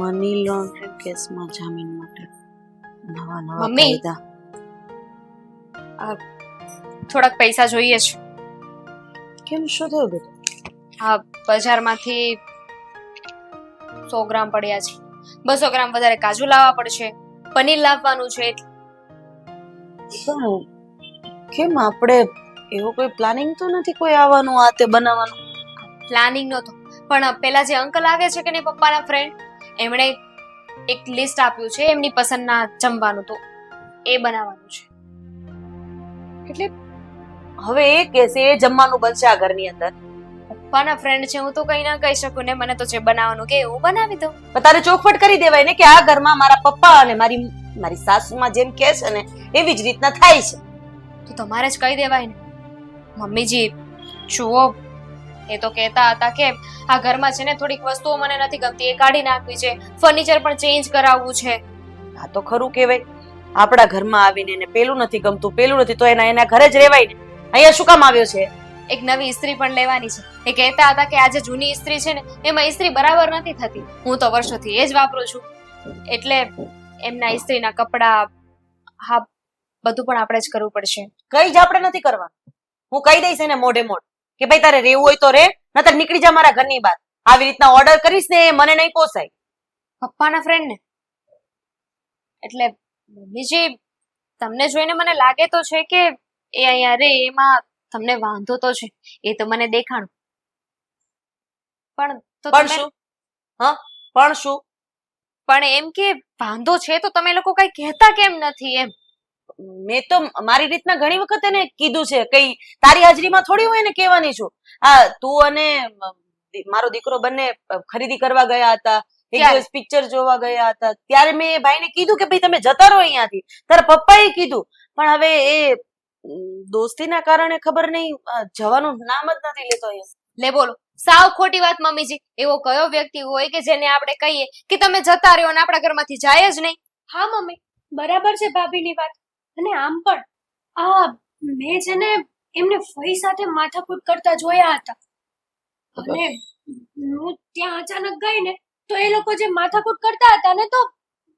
Money laundering કેસમાં જામીન માટે નવા નવા મમ્મી. કાયદા. થોડાક પૈસા જોઈએ છે. કેમ? શું થયું બેટા હા બજારમાંથી સો ગ્રામ પડ્યા છે. બસો ગ્રામ વધારે કાજુ લાવવા પડશે. પનીર લાવવાનું છે. પણ કેમ આપણે એવો કોઈ પ્લાનિંગ તો નથી કોઈ આવવાનું આ તે બનાવવાનું? પ્લાનિંગ નહોતો. પણ પેલા જે અંકલ આવે છે કે નહીં પપ્પાના ફ્રેન્ડ એમણે એક લિસ્ટ આપ્યું છે એમની પસંદના જમવાનું તો એ બનાવવાનું છે. એટલે હવે એ કહેશે એ જમવાનું બનશે આ ઘરની અંદર? પપ્પાના ફ્રેન્ડ છે હું તો કઈ ના કહી શકું ને મને તો જે બનાવવાનું કે હું બનાવી દઉં. પણ તારે ચોખવટ કરી દેવાય ને કે આ ઘરમાં મારા પપ્પા અને મારી મારી સાસુમાં જેમ કહે છે ને એવી જ રીતના થાય છે. તો તમારે જ કહી દેવાય ને. મમ્મીજી જુઓ એ તો કહેતા હતા કે આ ઘરમાં છે ને થોડીક વસ્તુઓ મને નથી ગમતી એ કાઢી નાખવી છે ફર્નિચર પણ ચેન્જ કરાવવું છે. આ તો ખરું કહેવાય. આપણા ઘરમાં આવીને એને પેલું નથી ગમતું પેલું નથી તો એના એના ઘરે જ રહેવાય ને. અહીંયા શું કામ આવ્યો છે? એક નવી ઇસ્ત્રી પણ લેવાની છે. એ કહેતા હતા કે આ જે જૂની ઇસ્ત્રી છે ને એમાં ઇસ્ત્રી બરાબર નથી થતી. હું તો વર્ષોથી એ જ વાપરું છું. એટલે એમના ઇસ્ત્રીના કપડા હા બધું પણ આપણે જ કરવું પડશે. કઈ જ આપણે નથી કરવા હું કહી દઈશ એને મોઢે મોઢ. કે ભાઈ તારે રહેવું હોય તો રે નતર નીકળી જા મારા ઘરની બહાર. આવી રીતના ઓર્ડર કરીશ ને એ મને નહીં પોસાય. પપ્પાના ફ્રેન્ડ ને? એટલે મમ્મીજી તમને જોઈને મને લાગે તો છે કે એ અહીંયા રે એમાં તમને વાંધો તો છે. એ તો મને દેખાણું. પણ તો પણ શું? હા? પણ શું? પણ એમ કે વાંધો છે તો તમે લોકો કઈ કહેતા કેમ નથી એમ? મેં તો મારી રીતના ઘણી વખત એને કીધું છે કઈ તારી હાજરીમાં થોડી હું એને કહેવાની છું. હા તું અને મારો દીકરો બંને ખરીદી કરવા ગયા હતા એક દિવસ પિક્ચર જોવા ગયા હતા. ત્યારે મેં એ ભાઈને કીધું કે ભાઈ તમે જતા રહો અહીંયાથી. તારા પપ્પાએ કીધું. પણ હવે એ દોસ્તીના કારણે ખબર નહીં જવાનું નામ જ નથી લેતો અહીંયા. લે બોલો. સાવ ખોટી વાત મમ્મીજી. એવો કયો વ્યક્તિ હોય કે જેને આપણે કહીએ કે તમે જતા રહ્યો અને આપણા ઘરમાંથી જાય જ નહીં? હા મમ્મી. બરાબર છે ભાભીની વાત. અને આમ પણ, આ મેં છે ને એમને ફઈ સાથે માથાકૂટ કરતા જોયા હતા. અને હું ત્યાં અચાનક ગઈ ને, તો એ લોકો જે માથાકૂટ કરતા હતા ને, તો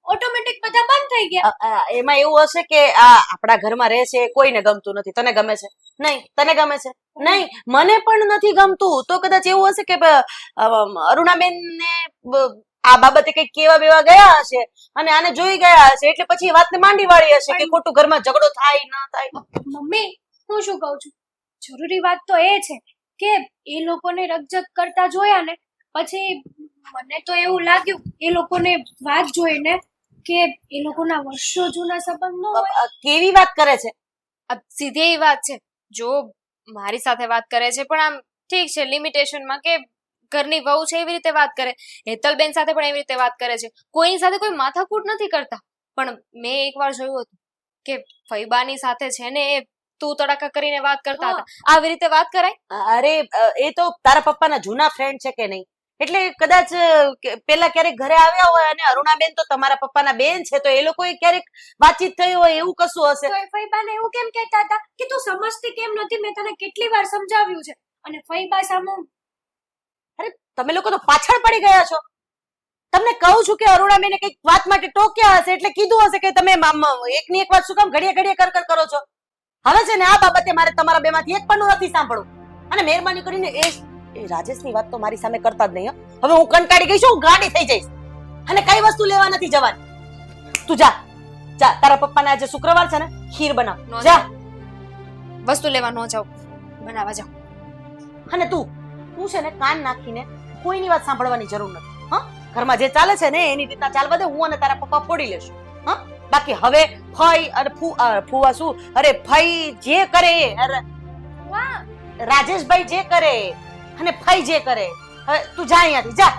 ઓટોમેટિક બધા બંધ થઈ ગયા. એમાં એવું હશે કે આ આપણા ઘરમાં રહે છે, કોઈને ગમતું નથી. તને ગમે છે? નહીં. તને ગમે છે? નહીં. મને પણ નથી ગમતું. તો કદાચ એવું હશે કે અરુણાબેન ને આ બાબતે કંઈક કેવા બેવા ગયા હશે? અને આને જોઈ ગયા હશે એટલે પછી એ વાતને માંડી વાળી હશે કે ખોટું ઘરમાં ઝઘડો થાય ના થાય. મમ્મી હું શું કહું છું? જરૂરી વાત તો એ છે કે એ લોકોને રકજક કરતા જોયા ને પછી મને તો એવું લાગ્યું એ લોકોને વાત જોઈને કે એ લોકોના વર્ષો જૂના સંબંધ કેવી વાત કરે છે? આ સીધી એવી વાત છે. જો મારી સાથે વાત કરે છે પણ આમ ઠીક છે લિમિટેશનમાં કે ઘરની વહુ છે એવી રીતે વાત કરે હેતલબેન સાથે પણ એવી રીતે વાત કરે છે. કોઈની સાથે કોઈ માથાકૂટ નથી કરતા. પણ મેં એકવાર જોયું હતું કે ફૈબાની સાથે છે ને એ તું તડાકા કરીને વાત કરતા હતા. આવી રીતે વાત કરાય? અરે એ તો તારા પપ્પાના જૂના ફ્રેન્ડ છે કે નહીં? એટલે કદાચ પેલા ક્યારેક ઘરે આવ્યા હોય અને અરુણાબેન તો તમારા પપ્પાના બેન છે તો એ લોકોએ ક્યારેક વાતચીત થઈ હોય એવું કશું હશે? ફૈબા એ એવું કેમ કહેતા હતા કે તું સમજતી કેમ નથી? મેં તને કેટલી વાર સમજાવ્યું છે. અને ફૈબા સામે તમે લોકો તો પાછળ પડી ગયા છો. તમને કહું છું કે અરુણાબેને કંઈક વાત માટે ટોક્યા હશે એટલે કીધું હશે કે તમે એકની એક વાત શું કામ ઘડીએ ઘડીએ કર કર છો. હવે છે ને આ બાબતે મારે તમારા બેમાંથી એક પણ નથી સાંભળવું. અને મહેરબાની કરીને એ એ રાજેશની વાત તો મારી સામે કરતા જ નહીં હવે હું કંટાળી ગઈ છું હું ગાડી થઈ જઈશ. અને કઈ વસ્તુ લેવા નથી જવાની. તું જા જા તારા પપ્પાને આજે શુક્રવાર છે ને ખીર બનાવ. જા. વસ્તુ લેવા ન જાવ બનાવવા જાવ અને તું તું છે ને કાન નાખીને કોઈની વાત સાંભળવાની જરૂર નથી હા? ઘરમાં જે ચાલે છે ને એની રીતના ચાલવા દે હું અને તારા પપ્પા ફોડી લેશું હા? બાકી હવે ફઈ અને ફુવા શું અરે ફઈ જે કરે અરે રાજેશભાઈ જે કરે અને ફઈ જે કરે હવે તું જા અહીંયાથી જા.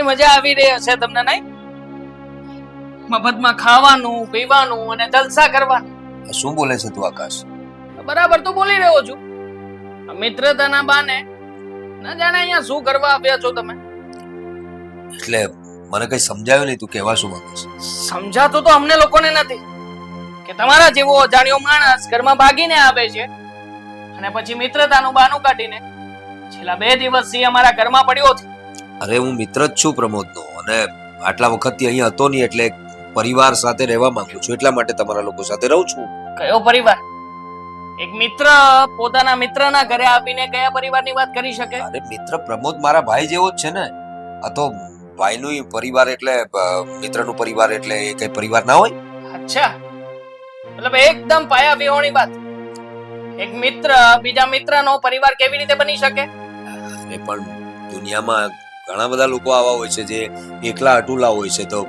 કેટલી મજા આવી રહી હશે તમને નહીં? મફતમાં ખાવાનું પીવાનું અને જલસા કરવાનું. શું બોલે છે તું આકાશ? બરાબર તો બોલી રહ્યો છું. મિત્રતાના બાને ન જાણે અહીંયા શું કરવા આવ્યા છો તમે? એટલે મને કઈ સમજાયું નહીં તું કહેવા શું માંગે સમજાતું તો અમને લોકોને નથી. કે તમારા જેવો અજાણ્યો માણસ ઘરમાં ભાગીને આવે છે અને પછી મિત્રતાનું બાનું કાઢીને છેલ્લા બે દિવસથી અમારા ઘરમાં પડ્યો છે. અરે હું મિત્ર જ છું પ્રમોદનો અને આટલા વખતથી અહીંયા હતો નહીં એટલે પરિવાર સાથે રહેવા માંગુ છું. એટલા માટે તમારા લોકો સાથે રહું છું. કયો પરિવાર? એક મિત્ર પોતાના મિત્રના ઘરે આવીને કયા પરિવારની વાત કરી શકે? અરે મિત્ર પ્રમોદ મારા ભાઈ જેવો જ છે ને. આ તો ભાઈનું પરિવાર એટલે મિત્રનું પરિવાર એટલે એ કઈ પરિવાર ના હોય? અચ્છા. મતલબ એકદમ પાયા વિહોણી વાત. એક મિત્ર બીજા મિત્રનો પરિવાર કેવી રીતે બની શકે? અરે પણ દુનિયામાં ઘણા બધા લોકો આવા હોય છે જે એકલા અટુલા હોય છે તો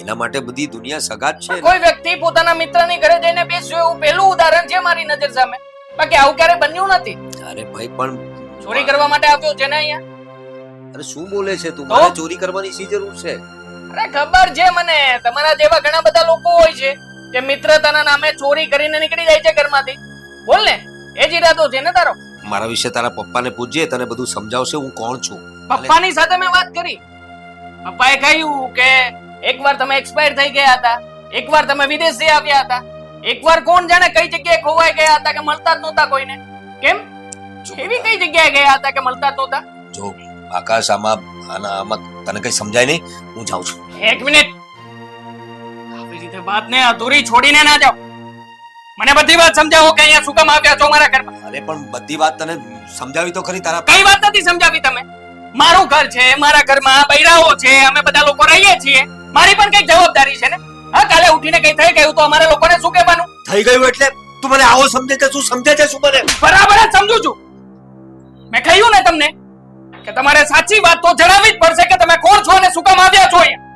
એના માટે બધી દુનિયા સગા જ છે કોઈ વ્યક્તિ પોતાના મિત્રની ઘરે જઈને બેસ્યો એવું પહેલું ઉદાહરણ છે મારી નજર સામે. બાકી આવું ક્યારે બન્યું નથી? અરે ભાઈ પણ ચોરી કરવા માટે આવ્યો છે ને અહીંયા? અરે શું બોલે છે તું? મારે ચોરી કરવાની શી જરૂર છે? અરે ખબર છે મને. તમારા જેવા ઘણા બધા લોકો હોય છે જે મિત્રતાના નામે ચોરી કરીને નીકળી જાય છે ઘરમાંથી. બોલ ને. એ જ ઈરાદો છે ને તારો? મારા વિશે તારા પપ્પાને પૂછજે તને બધું સમજાવશે હું કોણ છું. પપ્પાની સાથે મેં વાત કરી. પપ્પાએ કહ્યું કે એકવાર તમે એક્સપાયર થઈ ગયા હતા. એકવાર તમે વિદેશથી આવ્યા હતા. એકવાર કોણ જાણે કઈ જગ્યાએ ખોવાઈ ગયા હતા કે મળતા જ નહોતા કોઈને. કેમ? એવી કઈ જગ્યાએ ગયા હતા કે મળતા જ નહોતા? જો આકાશ આમાં આના આમાં તને કઈ સમજાય નહીં? હું જાઉં છું. એક મિનિટ. આવી રીતે વાતને અધૂરી છોડીને ના જાઓ. મને બધી વાત સમજાવો કે અહીંયા શું કામ આવ્યા છો મારા ઘરમાં? અરે પણ બધી વાત તને સમજાવી તો ખરી તારા કઈ વાત નથી સમજાવી તમે? મારું ઘર છે મારા ઘરમાં બૈરાઓ છે અમે બધા લોકો રહીએ છીએ. મારી પણ કઈ જવાબદારી છે ને? હા કાલે ઉઠીને કઈ થઈ ગયું તો અમારા લોકોને શું કહેવાનું? થઈ ગયું એટલે તું મને આવો સમજે છે શું સમજે છે શું મને? બરાબર જ સમજુ છું. મેં કહ્યું ને તમને કે તમારે સાચી વાત તો જણાવવી જ પડશે કે તમે કોણ છો અને શું કામ આવ્યા છો અહીંયા?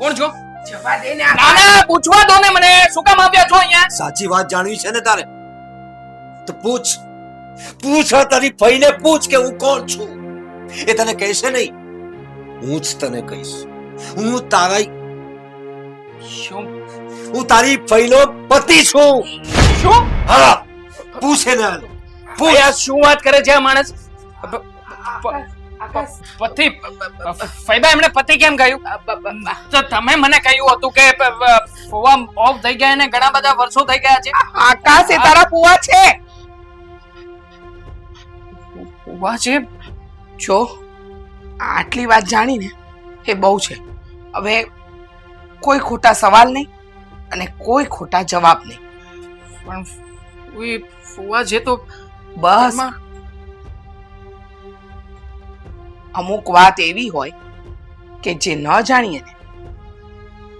કોણ છો? જવા દે ને ના ના પૂછવા દો ને મને શું કામ આવ્યા છો અહીંયા? સાચી વાત જાણવી છે ને તારે? તો પૂછ. પૂછ તારી ફઈને પૂછ કે હું કોણ છું? એ તને કહેશે નહીં. હું જ તને કહીશ. હું તારા શું? હું તારી ફઈનો પતિ છું. શું? હા. પૂછે ને. શું વાત કરે છે આ માણસ? પતિ ફૈબા એમણે પતિ કેમ કહ્યું તો તમે મને કહ્યું હતું કે ફુવા ઓફ થઈ ગયા અને ઘણા બધા વર્ષો થઈ ગયા છે. આકાશ એ તારા પુઆ છે. ફુવા છે? જો આટલી વાત જાણીને એ બહુ છે. હવે કોઈ ખોટા સવાલ નહીં અને કોઈ ખોટા જવાબ નહીં. પણ ફુવા છે તો બસ. અમુક વાત એવી હોય કે જે ન જાણીએ ને,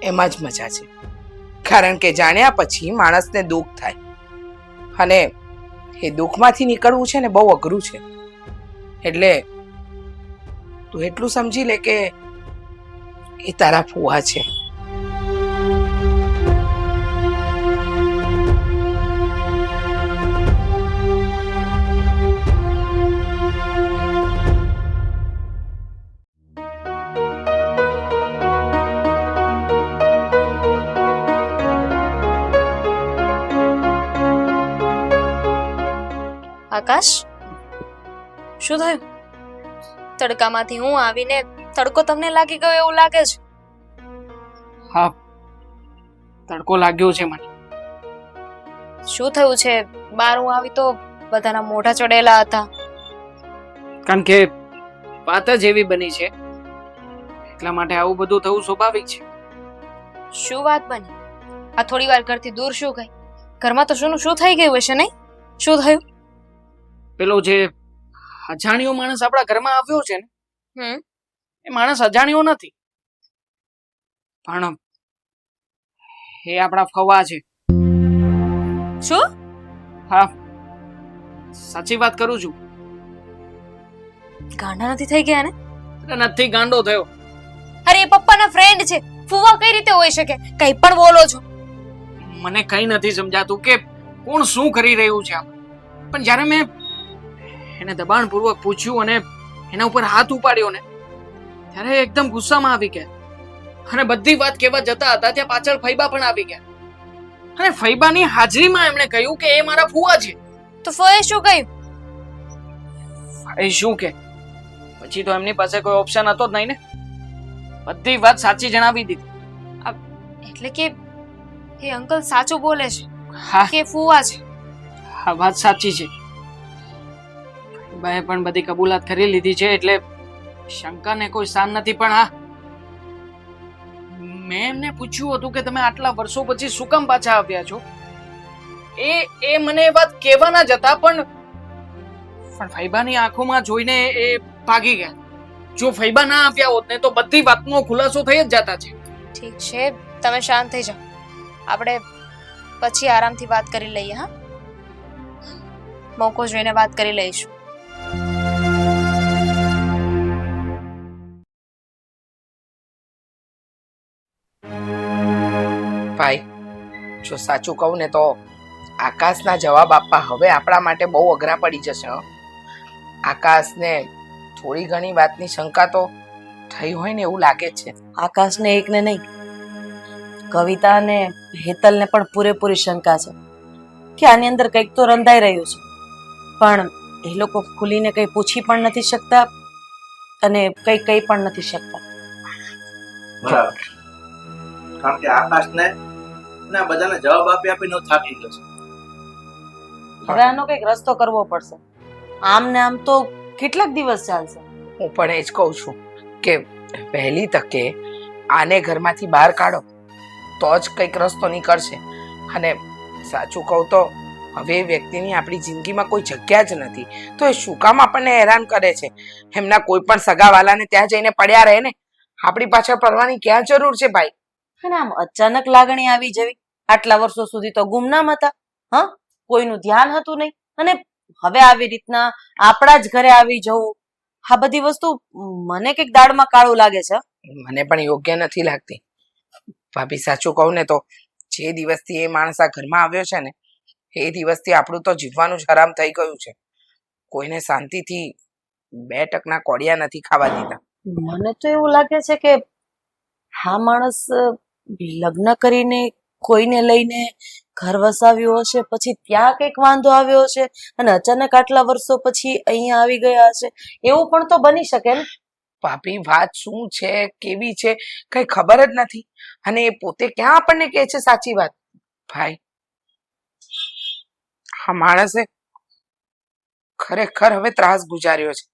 એમાં જ મજા છે. કારણ કે જાણ્યા પછી માણસને દુઃખ થાય. અને એ દુઃખમાંથી નીકળવું છે ને બહુ અઘરું છે. એટલે તું એટલું સમજી લે કે એ તારા ફુવા છે. આકાશ શું થયું? તડકામાંથી હું આવીને તડકો તમને લાગી ગયો એવું લાગે છે? હા તડકો લાગ્યો છે મને. શું થયું છે? બાર હું આવી તો બધાના મોઢા ચડેલા હતા. કારણ કે વાત જ એવી બની છે. એટલા માટે આવું બધું થવું સ્વાભાવિક છે. શું વાત બની? આ થોડી વાર ઘરથી દૂર શું ગઈ? ઘરમાં તો શું શું થઈ ગયું હશે નહીં? શું થયું? પેલો જે અજાણ્યો માણસ આપણા ઘરમાં આવ્યો છે ને એ માણસ અજાણ્યો નથી. પણ એ આપણા ફવા છે. શું? હા. સાચી વાત કરું છું. ગાંડા નથી થઈ ગયા ને? નથી ગાંડો થયો. અરે એ પપ્પાના ફ્રેન્ડ છે. ફુવા કઈ રીતે હોઈ શકે? કઈ પણ બોલો છો. મને કઈ નથી સમજાતું કે કોણ શું કરી રહ્યું છે આમ. પણ જ્યારે મેં એને દબાણપૂર્વક પૂછ્યું અને એના ઉપર હાથ ઉપાડ્યો ને. ત્યારે એકદમ ગુસ્સામાં આવી ગયા. અને બધી વાત કહેવા જતા હતા ત્યાં પાછળ ફૈબા પણ આવી ગયા. અને ફૈબાની હાજરીમાં એમણે કહ્યું કે એ મારા ફુવા છે. તો ફોએ શું કહ્યું? એ શું કે? પછી તો એમની પાસે કોઈ ઓપ્શન હતો જ નહીં ને. બધી વાત સાચી જણાવી દીધી. એટલે કે એ અંકલ સાચું બોલે છે હા. કે ફુવા છે? આ વાત સાચી છે. ભાઈએ પણ બધી કબૂલાત કરી લીધી છે એટલે શંકાને કોઈ સ્થાન નથી. પણ હા, મેં એમને પૂછ્યું હતું કે તમે આટલા વર્ષો પછી શું કામ પાછા આવ્યા છો? એ એ મને એ વાત કહેવાના જ હતા પણ પણ ફૈબાની આંખોમાં જોઈને એ ભાગી ગયા. જો ફૈબા ના આવ્યા હોત ને તો બધી વાતનો ખુલાસો થઈ જ જતા છે. ઠીક છે, તમે શાંત થઈ જાઓ. આપણે પછી આરામથી વાત કરી લઈએ, હા? મોકો જોઈને વાત કરી લઈશું. ભાઈ. જો સાચું કહું ને તો આકાશના જવાબ આપવા હવે આપણા માટે બહુ અઘરા પડી જશે આકાશને થોડી ઘણી વાતની શંકા તો થઈ હોય ને એવું લાગે જ છે. આકાશને એકને નહીં કવિતા અને હેતલને પણ પૂરેપૂરી શંકા છે કે આની અંદર કંઈક તો રંધાઈ રહ્યું છે. પણ એ લોકો ખુલીને કંઈ પૂછી પણ નથી શકતા અને કંઈ કહી પણ નથી શકતા. બરાબર. કારણ કે આકાશને ના બધાને જવાબ આપી આપીને થાકી ગયો છે. હવે આનો કંઈક રસ્તો કરવો પડશે. આમ ને આમ તો કેટલાક દિવસ ચાલશે. હું પણ એ જ કહું છું કે વહેલી તકે આને ઘરમાંથી બહાર કાઢો તો જ કંઈક રસ્તો નીકળશે. અને સાચું કહું તો હવે વ્યક્તિની આપણી જિંદગીમાં કોઈ જગ્યા જ નથી. તો એ શું કામ આપણને હેરાન કરે છે? એમના કોઈ પણ સગાવાલાને ત્યાં જઈને પડ્યા રહે ને? આપણી પાછળ પડવાની ક્યાં જરૂર છે ભાઈ? અને આમ અચાનક લાગણી આવી જવી. આટલા વર્ષો સુધી તો ગુમનામ હતા હ? કોઈનું ધ્યાન હતું નહીં. અને હવે આવી રીતના આપણા જ ઘરે આવી જવું. આ બધી વસ્તુ મને કંઈક દાળમાં કાળું લાગે છે. મને પણ યોગ્ય નથી લાગતી. ભાભી સાચું કહું ને તો જે દિવસથી એ માણસ આ ઘરમાં આવ્યો છે ને એ દિવસથી આપણું તો જીવવાનું જ હરામ થઈ ગયું છે. કોઈને શાંતિથી બે ટકના કોડિયા નથી ખાવા દીધા. મને તો એવું લાગે છે કે હા માણસ લગ્ન કરીને કોઈને લઈને ઘર વસાવ્યું હશે, પછી ત્યાં કંઈક વાંધો આવ્યો હશે અને અચાનક આટલા વર્ષો પછી અહીંયા આવી ગયા હશે, એવું પણ તો બની શકે ને ભાભી વાત શું છે, કેવી છે, કઈ ખબર જ નથી. અને એ પોતે ક્યાં આપણને કહે છે સાચી વાત? ભાઈ, આ માણસે ખરેખર હવે ત્રાસ ગુજાર્યો છે.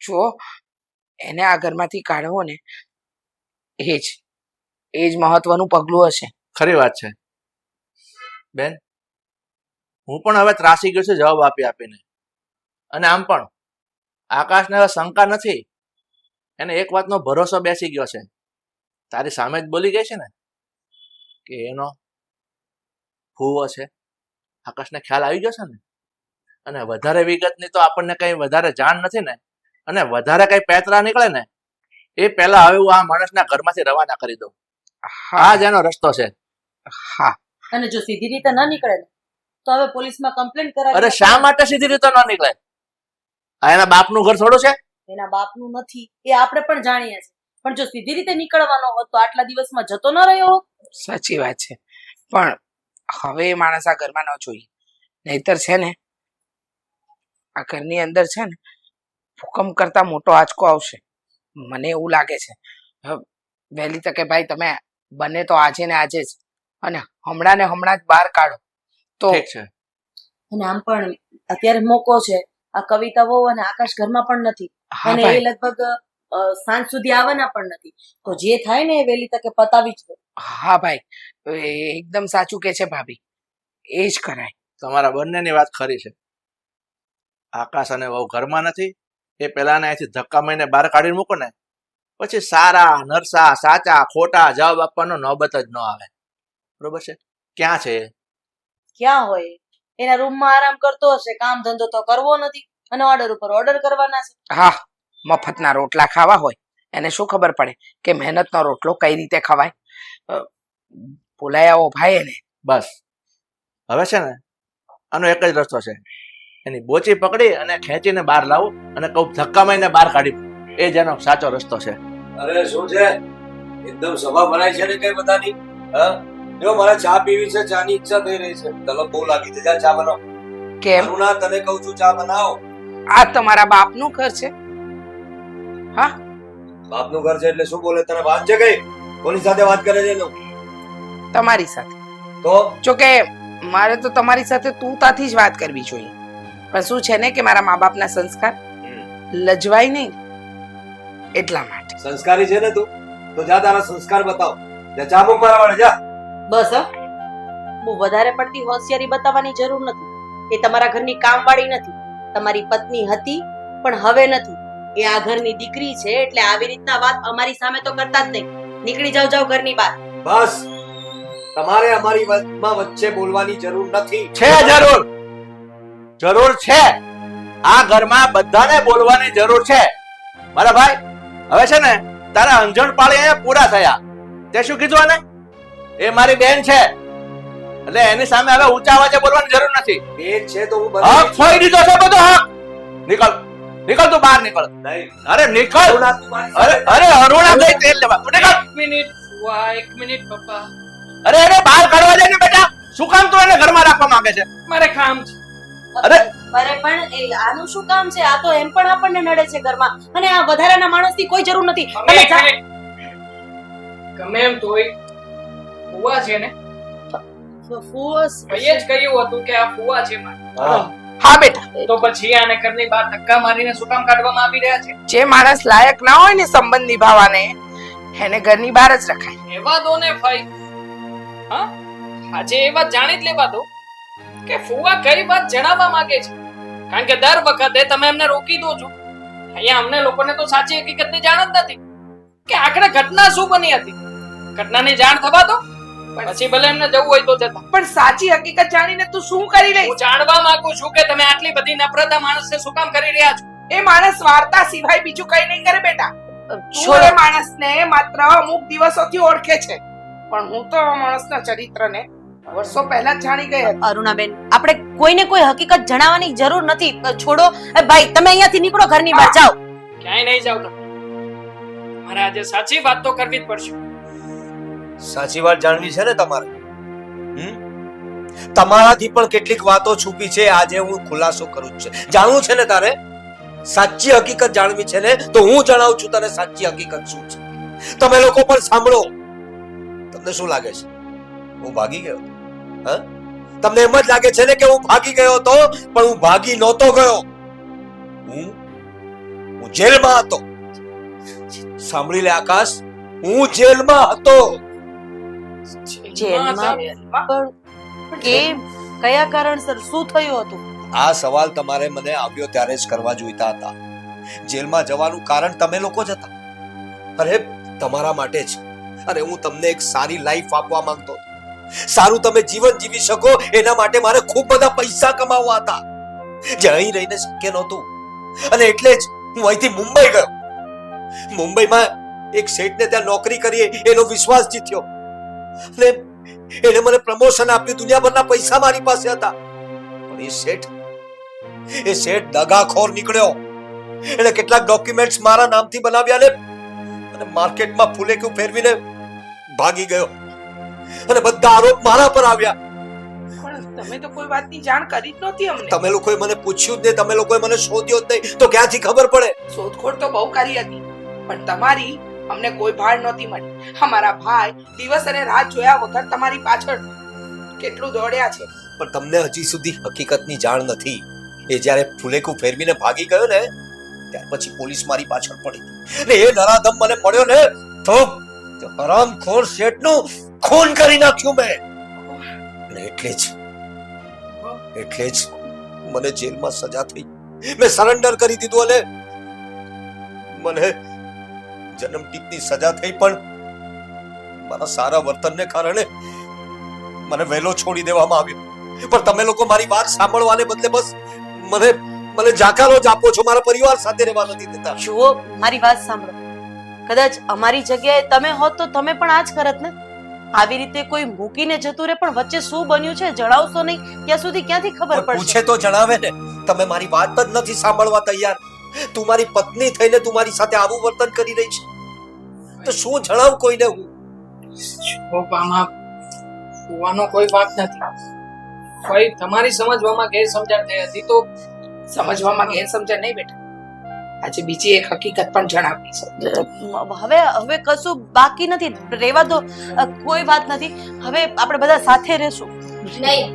જો એને આ ઘરમાંથી કાઢવો ને, એ જ. એ જ મહત્વનું પગલું હશે. ખરી વાત છે. બેન, હું પણ હવે ત્રાસી ગયો છું જવાબ આપી આપીને. અને આમ પણ, આકાશને હવે શંકા નથી. એને એક વાતનો ભરોસો બેસી ગયો છે. તારી સામે જ બોલી ગઈ છે ને, કે એનો ફૂવો છે. આકાશને ખ્યાલ આવી ગયો છે ને? અને વધારે વિગતની તો આપણને કંઈ વધારે જાણ નથી ને? અને વધારે કંઈ પેતરા નીકળે ને? એ પહેલા હવે હું આ માણસના ઘરમાંથી રવાના કરી દઉં. આ જ એનો રસ્તો છે. હા. અને જો સીધી રીતે ન નીકળે ને તો હવે પોલીસમાં કમ્પ્લેન કરાવી અરે શા માટે સીધી રીતે ન નીકળે? આ એના બાપનું ઘર થોડું છે? એના બાપનું નથી. એ આપણે પણ જાણીએ છીએ. પણ જો સીધી રીતે નીકળવાનો હોત તો આટલા દિવસમાં જતો ન રહ્યો હોત? સાચી વાત છે. પણ હવે એ માણસ આ ઘરમાં ન જોઈએ. નહીતર છે ને આ ઘરની અંદર છે ને ભૂકંપ કરતા મોટો આંચકો આવશે. મને એવું લાગે છે. વહેલી તકે ભાઈ તમે બને તો આજે ને આજે જ. અને હમણાં ને હમણાં જ બહાર કાઢો. તો ઠીક છે. અને આમ પણ અત્યારે મોકો છે. આ કવિતા વહુ અને આકાશ ઘરમાં પણ નથી. અને એ લગભગ સાંજ સુધી આવવાના પણ નથી. તો જે થાય ને એ વહેલી તકે પતાવી જ હા ભાઈ. એકદમ સાચું કે છે ભાભી? એ જ કરાય. તમારા બંનેની વાત ખરી છે. આકાશ અને વહુ ઘરમાં નથી. એ પહેલાને અહીંથી ધક્કા મારીને બહાર કાઢી મૂકો ને. પછી સારા નરસા સાચા ખોટા જવાબ આપવાનો નોબત જ ન આવે. બરોબર છે? ક્યાં છે ક્યાં હોય એના રૂમમાં આરામ કરતો હશે કામ ધંધો તો કરવો નથી. અને ઓર્ડર ઉપર ઓર્ડર કરવાના છે. હા મફતના રોટલા ખાવા હોય. એને શું ખબર પડે કે મહેનતનો રોટલો કઈ રીતે ખવાય? બોલાય આવો ભાઈ એને. બસ. હવે છે ને આનો એક જ રસ્તો છે. એની બોચી પકડી અને ખેંચીને બહાર લાવું અને કહું ધક્કા મારીને બહાર કાઢી એ જેનો સાચો રસ્તો છે. અરે શું છે? એકદમ સભા ભરાય છે ને કઈ બધાની? હા? જો મારે ચા પીવી છે ચાની ઈચ્છા થઈ રહી છે. તલબ બહુ લાગી છે જા ચા બનાવ. કેમ? કરુણા તને કહું છું ચા બનાવ. આ તમારા બાપનું ઘર છે? હા? બાપનું ઘર છે એટલે શું બોલે? તને વાત છે કઈ? કોની સાથે વાત કરે છે તમારી સાથે. તો? જો કે મારે તો તમારી સાથે તું તાથી જ વાત કરવી જોઈએ. પણ શું છે ને કે મારા મા બાપના સંસ્કાર લજવાય નહીં? એટલા માટે. સંસ્કારી છે ને તું? તો જા તારા સંસ્કાર બતાવ. જા ચાબુક મારા વાળે જા. બસ હા. બહુ વધારે પડતી હોશિયારી બતાવવાની જરૂર નથી. એ તમારા ઘરની કામવાળી નથી. તમારી પત્ની હતી પણ હવે નથી. એ આ ઘરની દીકરી છે એટલે આવી રીતના વાત અમારી સામે તો કરતા જ નહીં. નીકળી જાવ જાવ ઘરની બહાર. બસ. તમારે અમારી વાતમાં વચ્ચે બોલવાની જરૂર નથી. છે જરૂર. જરૂર છે. આ ઘરમાં બધાને બોલવાની જરૂર છે. મારા ભાઈ હવે છે ને તારા અંજણ પાળી અહીંયા પૂરા થયા. તે શું કીધું આને? એ મારી બેન છે. એટલે એની સામે હવે ઊંચા અવાજે બોલવાની જરૂર નથી. બેન છે તો હું હક બધી ફોઈ દીધો છે બધો હક. નીકળ. નીકળ તું બહાર નીકળ. અરે નીકળ. અરે અરે અરુણા ગઈ તેલ લેવા તું નીકળ. એક મિનિટ ફુવા એક મિનિટ પપ્પા. અરે અરે બહાર કાઢવા દે ને બેટા. શું કામ તું એને ઘરમાં રાખવા માંગે છે? મારે કામ છે. અરે! અરે પણ આનું શું કામ છે? આ તો એમ પણ આપણને નડે છે ઘરમાં. અને આ વધારાના માણસની કોઈ જરૂર નથી. તમે ગમે એમ તોય ફુવા છે ને? ફુવસ ભાઈએ જ કહ્યું હતું કે આ ફુવા છે મારા. હા. હા બેટા. તો પછી આને ઘરની બહાર ધક્કા મારીને શું કામ કાઢવામાં આવી રહ્યા છે? જે માણસ લાયક ના હોય ને સંબંધ નિભાવવાને એને ઘરની બહાર જ રખાય. એવા દો ને ભાઈ હા? આજે એ વાત જાણી જ લેવા દો. કે ફુવા કઈ વાત જણાવવા માંગે છે? કારણ કે દર વખતે તમે એમને રોકી દો છો. અહીંયા અમને લોકોને તો સાચી હકીકતની જાણ જ નથી. કે આખરે ઘટના શું બની હતી? ઘટનાની જાણ થવા દો પછી ભલે એમને જવું હોય તો જતા. પણ સાચી હકીકત જાણીને તું શું કરી રહી? હું જાણવા માંગુ છું કે તમે આટલી બધી નફરતા માણસને શું કામ કરી રહ્યા છો? એ માણસ વાર્તા સિવાય બીજું કઈ નહીં કરે બેટા. તું છોડો એ માણસને માત્ર અમુક દિવસોથી ઓળખે છે. પણ હું તો માણસના ચરિત્રને વર્ષો પહેલા જ જાણી ગઈ હતી. અરુણાબેન આપણે કોઈને કોઈ હકીકત જણાવવાની જરૂર નથી. છોડો. એ ભાઈ તમે અહીંયાથી નીકળો ઘરની બહાર જાઓ. ક્યાંય નહીં જાવ તમે. મારે આજે સાચી વાત તો કરવી જ પડશે. સાચી વાત જાણવી છે ને તમારે? હમ? તમારાથી પણ કેટલીક વાતો છુપી છે. આજે હું ખુલાસો કરું જ છે. જાણવું છે ને તારે? સાચી હકીકત જાણવી છે ને? તો હું જણાવું છું તને સાચી હકીકત શું છે. તમે લોકો પણ સાંભળો. તમને શું લાગે છે? હું ભાગી ગયો? તમને એમ જ લાગે છે ને કે હું ભાગી ગયો હતો પણ હું ભાગી નહોતો ગયો. હું હું જેલમાં હતો. સાંભળી લે આકાશ હું જેલમાં હતો. જેલમાં પણ કેમ કયા કારણસર? શું થયું હતું? આ સવાલ તમારે મને આવ્યો ત્યારે જ કરવા જોઈતા હતા. જેલમાં જવાનું કારણ તમે લોકો જ હતા. અરે તમારા માટે જ. અરે હું તમને એક સારી લાઈફ આપવા માંગતો હતો. સારું તમે જીવન જીવી શકો, એના માટે મારે ખૂબ બધા પૈસા કમાવવા હતા. જે અહીં રહીને શક્ય નહોતું. અને એટલે જ હું અહીંથી મુંબઈ ગયો. મુંબઈમાં એક શેઠને ત્યાં નોકરી કરીએ, એનો વિશ્વાસ જીત્યો. અને એને મને પ્રમોશન આપ્યું, દુનિયાભરના પૈસા મારી પાસે હતા. પણ એ શેઠ એ શેઠ દગાખોર નીકળ્યો. એને કેટલાક ડોક્યુમેન્ટ્સ મારા નામથી બનાવ્યા ને, અને માર્કેટમાં ફૂલેકું ફેરવીને ભાગી ગયો. અને બધા આરોપ મારા પર આવ્યા. પણ તમે તો કોઈ વાતની જાણ કરી જ નહોતી અમને. તમે લોકોએ મને પૂછ્યું જ નહીં તમે લોકોએ મને શોધ્યો જ નહીં. તો ક્યાંથી ખબર પડે? શોધખોળ તો બહુ કરી હતી પણ તમારી અમને કોઈ ભાળ નહોતી મળી. અમારા ભાઈ દિવસ અને રાત જોયા વગર તમારી પાછળ કેટલું દોડ્યા છે. પણ તમને હજી સુધી હકીકતની જાણ નથી. એ જ્યારે ફૂલેકું ફેરવીને ભાગી ગયો ને ત્યાર પછી પોલીસ મારી પાછળ પડી. ને એ નરાધમ મને મળ્યો ને તો હરામખોર શેઠનું ખૂન કરી નાખ્યું મેં. અને એટલે જ એટલે જ મને જેલમાં સજા થઈ. મેં સરેન્ડર કરી દીધું અને મને જન્મ ટીપની સજા થઈ, પણ મારા સારા વર્તનને કારણે મને વહેલો છોડી દેવામાં આવ્યો. પણ તમે લોકો મારી વાત સાંભળવાને બદલે બસ મને મને જાકારો જ આપો છો. મારા પરિવાર સાથે રહેવા નથી દેતા. જુઓ, મારી વાત સાંભળો. કદાચ અમારી જગ્યાએ તમે હોત તો તમે પણ આ જ કરત ને? આવી રીતે કોઈ મૂકીને જતું રહે પણ વચ્ચે શું બન્યું છે જણાવશો નહીં? ત્યાં સુધી ક્યાંથી ખબર પડશે? પૂછે તો જણાવે ને. તમે મારી વાત જ નથી સાંભળવા તૈયાર. તું મારી પત્ની થઈને તું મારી સાથે આવું વર્તન કરી રહી છે. તો શું જણાવ કોઈને હું? આમાં કુવાનો કોઈ વાત નથી. ભાઈ તમારી સમજવામાં ગેરસમજણ થઈ હતી તો સમજવામાં ગેરસમજણ નહીં બેટા. આજે બીજી એક હકીકત પણ જણાવવી છે. હવે હવે કશું બાકી નથી. રેવા દો. કોઈ વાત નથી. હવે આપણે બધા સાથે રહેશું. નહીં.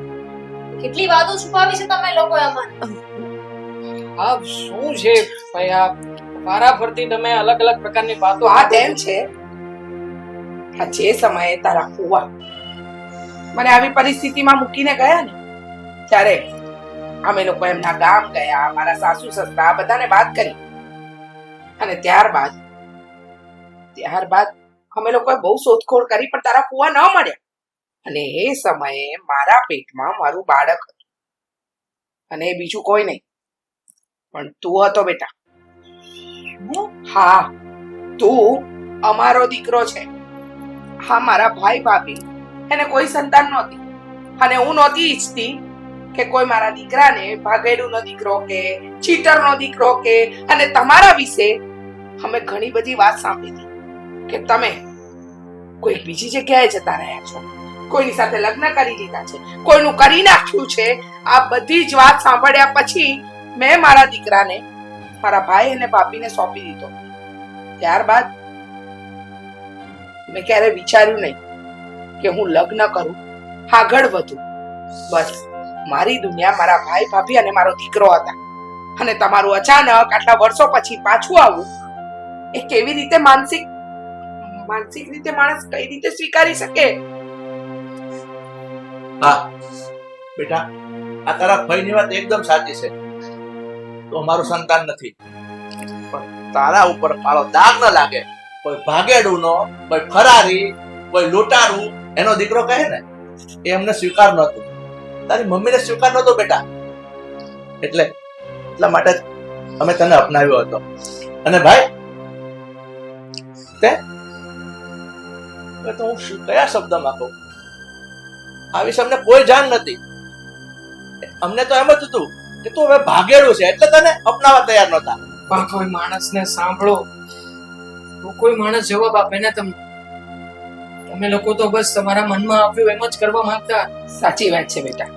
કેટલી વાતો છુપાવી છે તમે લોકો અમારે આ શું છે? ભાઈ આ મારા ફરતી તમે અલગ અલગ પ્રકારની વાતો આ તેમ છે. આ જે સમયે તારા ફુવા મને આવી પરિસ્થિતિમાં મૂકીને ગયા ને ત્યારે અમે લોકો એમના ગામ ગયા મારા સાસુ સસરા બધાને વાત કરી. અને ત્યારબાદ ત્યારબાદ અમે લોકોએ બહુ શોધખોળ કરી, પણ તારા કુવા ન મળ્યા. અને એ સમયે મારા પેટમાં મારું બાળક હતું. અને બીજું કોઈ નહીં. પણ તું હતો બેટા. હા? તું અમારો દીકરો છે. હા, મારા ભાઈ ભાભી એને કોઈ સંતાન નહોતી. અને હું નહોતી ઈચ્છતી કે કોઈ મારા દીકરાને ભાગેડુનો દીકરો કે ચીટરનો દીકરો કે અને તમારા વિશે અમે ઘણી બધી વાત સાંભળી કે તમે કોઈ બીજી જગ્યાએ જતા રહ્યા છો. કોઈની સાથે લગ્ન કરી દીધા છે. કોઈનું કરી નાખ્યું છે. આ બધી જ વાત સાંભળ્યા પછી મેં મારા દીકરાને, મારા ભાઈ અને ભાભીને સોંપી દીધો. ત્યારબાદ મેં ક્યારે વિચાર્યું નહીં કે હું લગ્ન કરું, આગળ વધું. બસ. મારી દુનિયા, મારા ભાઈ, ભાભી અને મારો દીકરો હતા. અને તમારું અચાનક આટલા વર્ષો પછી પાછું આવવું, એ કેવી રીતે માનસિક માનસિક રીતે માણસ કઈ રીતે સ્વીકારી શકે? હા, બેટા, આ તારા ભાઈની વાત એકદમ સાચી છે. તો અમારું સંતાન નથી. પણ તારા ઉપર મારો દાગ ન લાગે. કોઈ ભાગેડું નો, કોઈ ફરારી, કોઈ લૂંટારું, એનો દીકરો કહે ને, એ અમને સ્વીકાર નહોતું તારી મમ્મીને સ્વીકાર નતો બેટા. એટલે એટલા માટે અમે તને અપનાવ્યો હતો. અને ભાઈ, તે તો હું કયા શબ્દમાં કહું? આ વિશે અમને કોઈ જાણ નથી. અમને તો એમ જ હતું કે તું હવે ભાગેડું છે, એટલે તને અપનાવવા તૈયાર નહોતા. પણ કોઈ માણસને સાંભળો. કોઈ માણસ જવાબ આપે ને તમને તમે લોકો તો બસ તમારા મનમાં આવ્યું એમ જ કરવા માંગતા. સાચી વાત છે બેટા.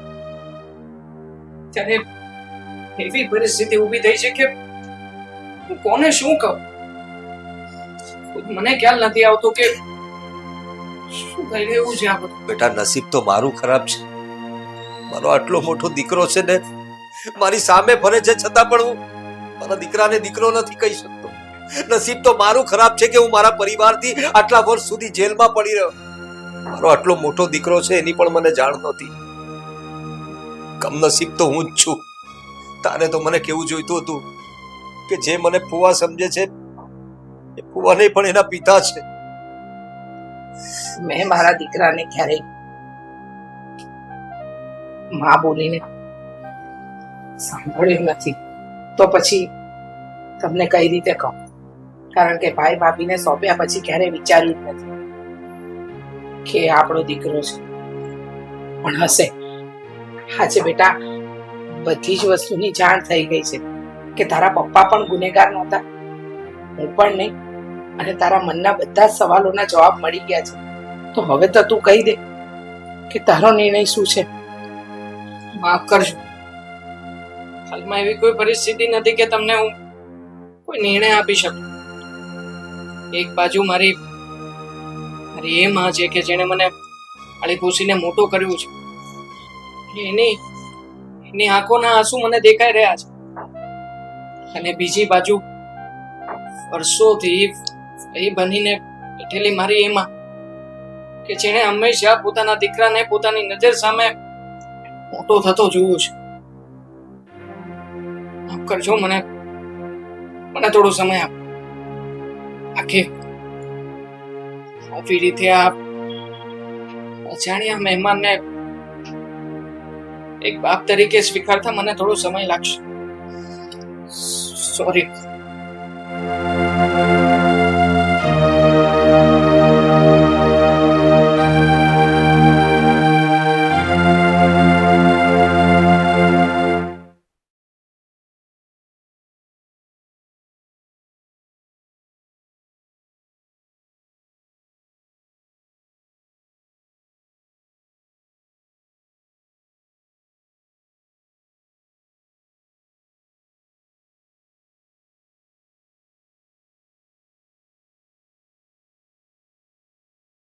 ત્યારે એવી પરિસ્થિતિ ઊભી થઈ છે કે હું કોને શું કહું? મને ખ્યાલ નથી આવતો કે શું થઈ રહ્યું છે આ બધું. બેટા, નસીબ તો મારું ખરાબ છે. મારો આટલો મોટો દીકરો છે ને, મારી સામે ફરે છે છતાં પણ હું મારા દીકરાને દીકરો નથી કહી શકતો. નસીબ તો મારું ખરાબ છે કે હું મારા પરિવારથી આટલા વર્ષ સુધી જેલમાં પડી રહ્યો. મારો આટલો મોટો દીકરો છે એની પણ મને જાણ નહોતી. કમનસીબ તો હું જ છું. તારે તો મને કેવું જોઈતું હતું કે જે મને ફુવા સમજે છે, એ ફુવા નહીં પણ એના પિતા છે. મેં મારા દીકરાને ક્યારેયમાં બોલીને સાંભળ્યું નથી. તો પછી તમને કઈ રીતે કહું? કારણ કે ભાઈ ભાભીને સોંપ્યા પછી ક્યારેય વિચાર્યું નથી કે આપણો દીકરો છે. પણ હશે. આજે બેટા, બધી જ વસ્તુની જાણ થઈ ગઈ છે કે તારા પપ્પા પણ ગુનેગાર નહોતા. હું પણ નહીં. અને તારા મનના બધા જ સવાલોના જવાબ મળી ગયા છે. તો હવે તો તું કહી દે કે તારો નિર્ણય શું છે? માફ કરજો. હાલમાં એવી કોઈ પરિસ્થિતિ નથી કે તમને હું કોઈ નિર્ણય આપી શકું. એક બાજુ મારી મારી એ માં છે કે જેણે મને આળી પૂછીને મોટો કર્યું છે. એની એની આંખોના આંસુ મને દેખાઈ રહ્યા છે. અને બીજી બાજુ વર્ષોથી એ બનીને બેઠેલી મારી એમાં કે જેણે હંમેશા પોતાના દીકરાને પોતાની નજર સામે મોટો થતો જોયો છે. માફ કરજો, મને મને થોડો સમય આપ. આખી આવી રીતે આ અજાણ્યા મહેમાનને એક બાપ તરીકે સ્વીકારતા મને થોડો સમય લાગશે. સોરી